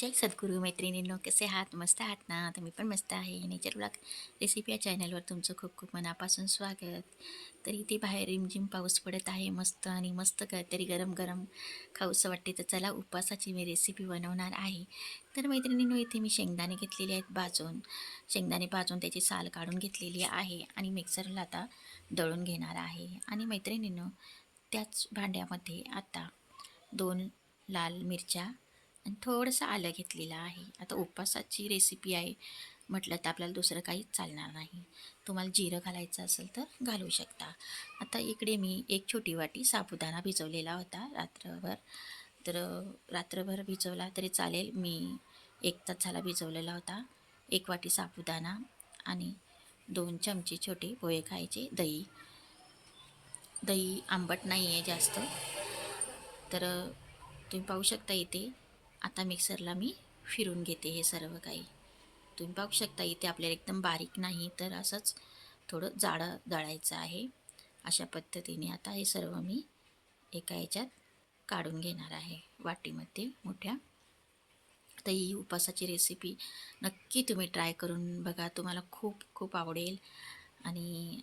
जय सद्गुरू मैत्रिणींनो कसे आहात? मस्त आहात ना? तर मी पण मस्त आहे. नेचर ब्लॉग रेसिपी या चॅनलवर तुमचं खूप खूप मनापासून स्वागत. तर इथे बाहेर रिमझिम पाऊस पडत आहे मस्त आणि मस्त काहीतरी गरम गरम खाऊसं वाटते. तर चला उपवासाची मी रेसिपी बनवणार आहे. तर मैत्रिणींनो इथे मी शेंगदाणे घेतलेले आहेत भाजून. शेंगदाणे भाजून त्याची साल काढून घेतलेली आहे आणि मिक्सरला आता दळून घेणार आहे. आणि मैत्रिणींनो त्याच भांड्यामध्ये आता दोन लाल मिरच्या आणि थोडंसं आलं घेतलेलं आहे. आता उपवासाची रेसिपी आहे. म्हटलं तर आपल्याला दुसरं काहीच चालणार नाही. तुम्हाला जिरं घालायचं असेल तर घालू शकता. आता इकडे मी एक छोटी वाटी साबुदाणा भिजवलेला होता रात्रभर. तर रात्रभर भिजवला तरी चालेल. मी एक तास झाला भिजवलेला होता. एक वाटी साबुदाणा आणि दोन चमचे छोटे पोहे खायचे. दही. दही आंबट नाही आहे जास्त. तर तुम्ही पाहू शकता इथे आता मिक्सरला मी फिरून घेते हे सर्व काही. तुम्ही पाहू शकता इथे आपल्याला एकदम बारीक नाही तर असंच थोडं जाडं दळायचं आहे. अशा पद्धतीने आता हे सर्व मी एका याच्यात काढून घेणार आहे वाटीमध्ये मोठ्या. तर ही उपासाची रेसिपी नक्की तुम्ही ट्राय करून बघा. तुम्हाला खूप खूप आवडेल. आणि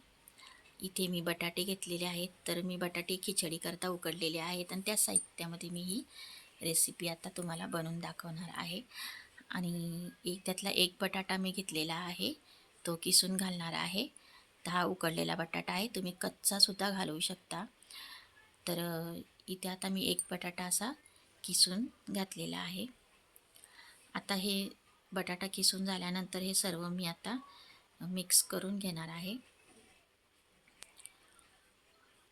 इथे मी बटाटे घेतलेले आहेत. तर मी बटाटे खिचडीकरता उकडलेले आहेत. आणि त्या साहित्यामध्ये मी ही रेसिपी आता तुम्हाला बनवून दाखवणार आहे. आणि एक त्यातला एक बटाटा मी घेतलेला आहे. तो किसून घालणार आहे. तर हा उकडलेला बटाटा आहे. तुम्ही कच्चासुद्धा घालवू शकता. तर इथे आता मी एक बटाटा असा किसून घातलेला आहे. आता हे बटाटा किसून झाल्यानंतर हे सर्व मी आता मिक्स करून घेणार आहे.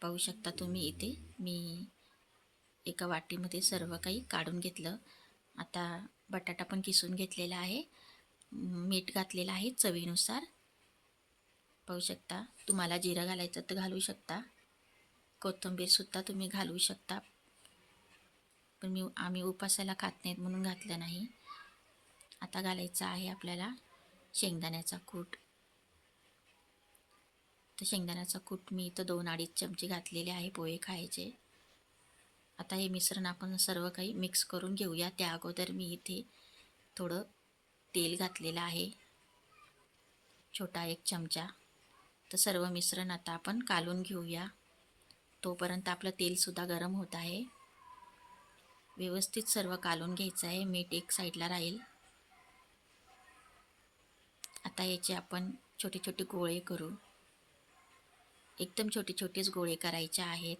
पाहू शकता तुम्ही इथे मी एका वाटीमध्ये सर्व काही काढून घेतलं. आता बटाटा पण किसून घेतलेला आहे. मीठ घातलेलं आहे चवीनुसार. पाहू शकता तुम्हाला जिरं घालायचं तर घालू शकता. कोथिंबीरसुद्धा तुम्ही घालू शकता. पण मी आम्ही उपासाला खात नाहीत म्हणून घातलं नाही. आता घालायचं आहे आपल्याला शेंगदाण्याचा कूट. तर शेंगदाण्याचा कूट मी इथं दोन अडीच चमचे घातलेले आहे पोहे खायचे. आता हे मिश्रण आपण सर्व काही मिक्स करून घेऊया. त्या अगोदर मी इथे थोडं तेल घातलेलं आहे. छोटा एक चमचा. तर सर्व मिश्रण आता आपण कालून घेऊया. तोपर्यंत आपलं तेलसुद्धा गरम होत आहे. व्यवस्थित सर्व कालून घ्यायचं आहे. मीठ एक साईडला राहील. आता याचे आपण छोटे छोटे गोळे करू. एकदम छोटे छोटेच गोळे करायचे आहेत.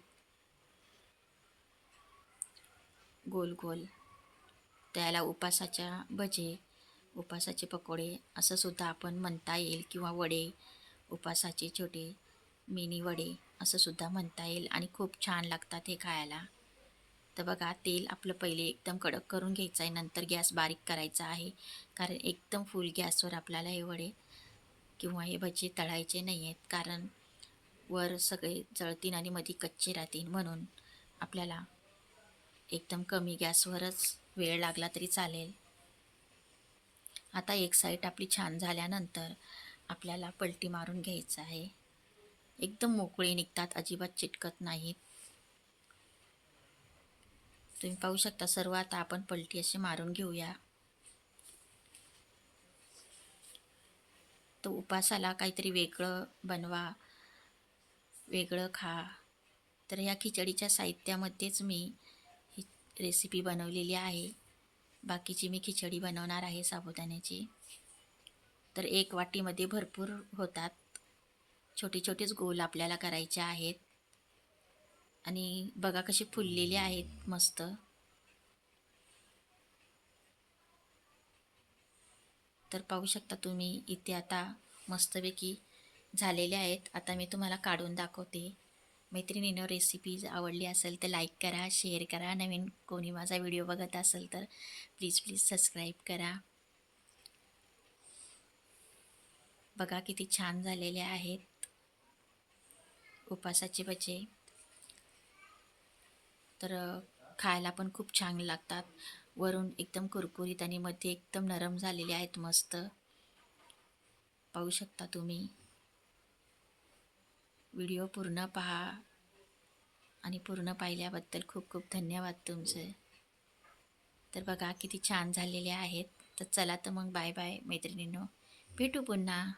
गोल गोल. त्याला उपासाच्या भजे उपासाचे पकोडे असं सुद्धा आपण म्हणता येईल किंवा वडे उपासाचे छोटे मिनी वडे असं सुद्धा म्हणता येईल आणि खूप छान लागतात हे खायला. तर बघा तेल आपलं पहिले एकदम कडक करून घ्यायचं आहे. नंतर गॅस बारीक करायचा आहे. कारण एकदम फुल गॅसवर आपल्याला हे वडे किंवा हे भजे तळायचे नाही आहेत. कारण वर सगळे जळतीन आणि मध्ये कच्चे राहतील म्हणून आपल्याला एकदम कमी गॅसवरच वेळ लागला तरी चालेल. आता एक साईड आपली छान झाल्यानंतर आपल्याला पलटी मारून घ्यायचं आहे. एकदम मोकळे निघतात अजिबात चिटकत नाहीत. तुम्ही पाहू शकता सर्व आता आपण पलटी असे मारून घेऊया. तो उपासाला काहीतरी वेगळं बनवा वेगळं खा. तर या खिचडीच्या साहित्यामध्येच मी रेसिपी बनवलेली आहे. बाकीची मी खिचडी बनवणार आहे साबुदाण्याची. तर एक वाटीमध्ये भरपूर होतात. छोटे छोटेच गोल आपल्याला करायचे आहेत. आणि बघा कसे फुललेले आहेत मस्त. तर पाहू शकता तुम्ही इथे आता मस्तपैकी झालेले आहेत. आता मी तुम्हाला काढून दाखवते. मैत्रिणीनं रेसिपीज आवडली असेल तर लाईक करा शेअर करा. नवीन कोणी माझा व्हिडिओ बघत असेल तर प्लीज प्लीज सबस्क्राईब करा. बघा किती छान झालेले आहेत उपासाचे बचे तर खायला पण खूप छान लागतात. वरून एकदम कुरकुरीत आणि मध्ये एकदम नरम झालेले आहेत मस्त. पाहू शकता तुम्ही. व्हिडिओ पूर्ण पहा आणि पूर्ण पाहिल्याबद्दल खूप खूप धन्यवाद तुमचे. तर बघा किती छान झालेले आहेत. तर चला तर मग बाय बाय मैत्रिणींनो. भेटू पुन्हा.